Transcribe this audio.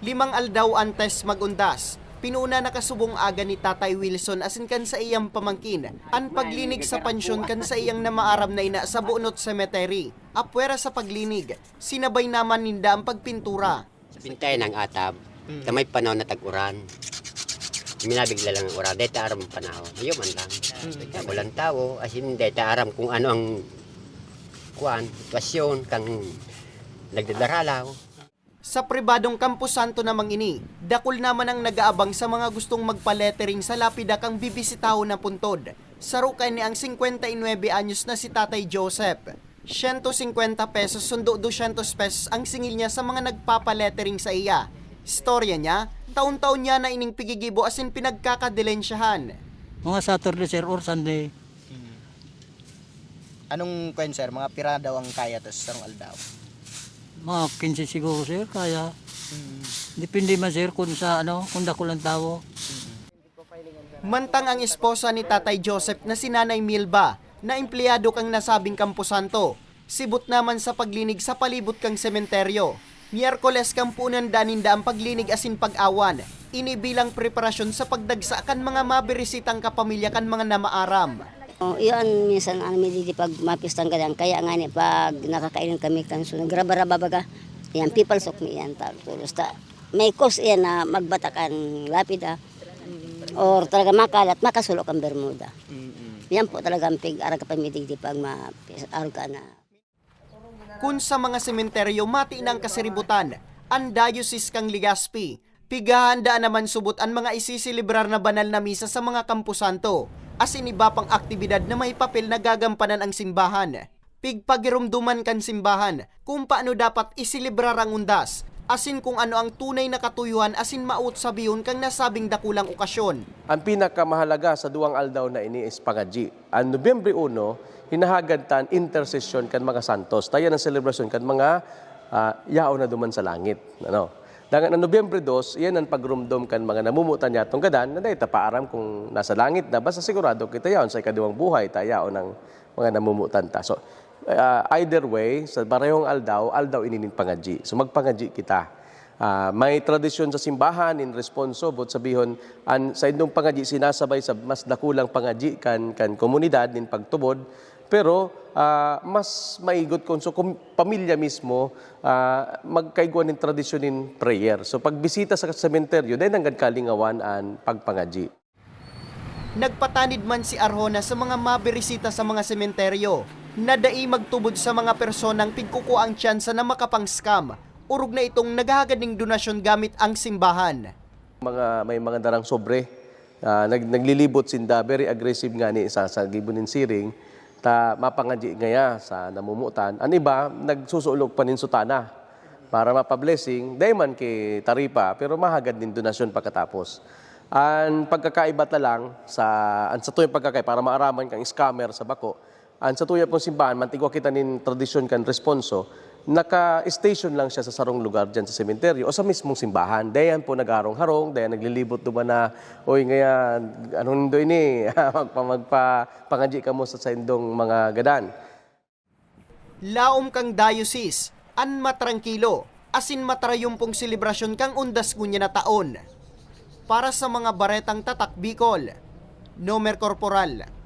Limang aldaw antes magundas. Pinuna nakasubong aga ni Tatay Wilson asin kan sa iyang pamangkin. An paglinig sa pansyon kan sa iyang namaaram na ina sa Bunot Cemetery. Apwera sa paglinig, sinabay naman ninda ang pagpintura. Sa bintay ng atab, sa may panahon na tag-uran. Minabigla lang ang uran. Dahil aram ang panahon. Ayaw man lang. Kaya walang tao. As in, dahil aram kung ano ang kuan, sitwasyon, kang nagdadaralaw. Sa pribadong Camposanto namang ini, dakol naman ang nagaabang sa mga gustong magpa-lettering sa lapida kang bibisitaho na puntod. Sarukan ni ang 59 anyos na si Tatay Joseph. 150 pesos sundo 200 pesos ang singil niya sa mga nagpapa-lettering sa iya. Storya niya, taon-taon niya na ining pigigibo asin pinagkakadilensyahan. Mga Saturday sir or Sunday. Anong kwen sir? Mga pira daw ang kaya to sa sarong aldaw. Mga 15 siguro sir, kaya. Depende man sir kung sa ano, kung dako lang tao. Mantang ang esposa ni Tatay Joseph na si Nanay Milba na empleyado kang nasabing Camposanto. Sibot naman sa paglinig sa palibot kang sementeryo. Miyerkules kang punan daninda ang paglinig asin pag-awan. Inibilang preparasyon sa pagdagsa kan mga mabirisitang kapamilya kan mga namaaram. Oh, iyon minsan ang medidi pag mapistang ganyan. Kaya nga ni pag nakakainin kami kan so nagraba-raba baga. Yan people sok mi yan tag tulos ta. May cause yan na magbatakan lapida. Or talaga makalat makasulok ang bermuda. Yan po talaga ang pig arag ka medidi pag ma-arag ka na. Kung sa mga sementeryo mati ng kasiributan, ang Diocese kang Ligaspi, pigahanda naman subot ang mga isisilibrar na banal na misa sa mga kampusanto, as in iba pang aktibidad na may papel na gagampanan ang simbahan. Pigpagirumduman kan simbahan kung paano dapat isilibrar ang undas, asin kung ano ang tunay na katuyuhan asin maut sabiyon kang nasabing dakulang okasyon. Ang pinakamahalaga sa duwang aldaw na ini is pangaji. Ang Nobyembre 1, hinahagad tan intercession kan mga santos. Tayo ng celebration kan mga ah, yao na duman sa langit. Ano? Dangan ang Nobyembre 2, iyan ang pagrumdom kan mga namumutan niya itong gadan, na dahil tapaaram kung nasa langit na, basta sigurado kita yaon sa ikaduwang buhay, tayo ng mga namumutan ta. So, ah, either way, sa barayong aldaw, aldaw inining pangaji. So, magpangaji kita. Ah, may tradisyon sa simbahan in responso bot sabihon an sa indong pangaji sinasabay sa mas dakulang pangaji kan kan komunidad nin pagtubod pero ah, mas maigot kung so kung pamilya mismo ah, magkaigwan nin tradisyon in prayer. So pagbisita sa sementeryo dahil nanggad kalingawan an pagpangaji. Nagpatanid man si Arjona sa mga mabirisita sa mga sementeryo. Na dai magtubod sa mga personang pigkuko ang tsansa na makapang-scam. Urog na itong naghahagad ng donasyon gamit ang simbahan. mga may mga darang sobre ah, nag, naglilibot sinda. Very aggressive nga ni sa sa gibunin siring ta mapangaji ngaya sa namumutan. An iba nagsusulog panin sutana para mapablessing. Dayman kay taripa pero mahagad din donasyon pagkatapos. An pagkakaiba ta lang sa an sa tuyong pagkakay para maaraman kang scammer sa bako an sa tuya pong simbahan mantigwa kita nin tradisyon kan responso naka-station lang siya sa sarong lugar dyan sa sementeryo o sa mismong simbahan. Dayan po nagharong-harong, dayan naglilibot duman na, oy ngayon, anong do ini, magpa, magpa, pangadji ka mo sa indong mga gadan. Laom kang diocese, an matrangkilo, asin matrayumpong selebrasyon kang undas ngunya na taon. Para sa mga baretang tatak Bicol, Nomer Corporal,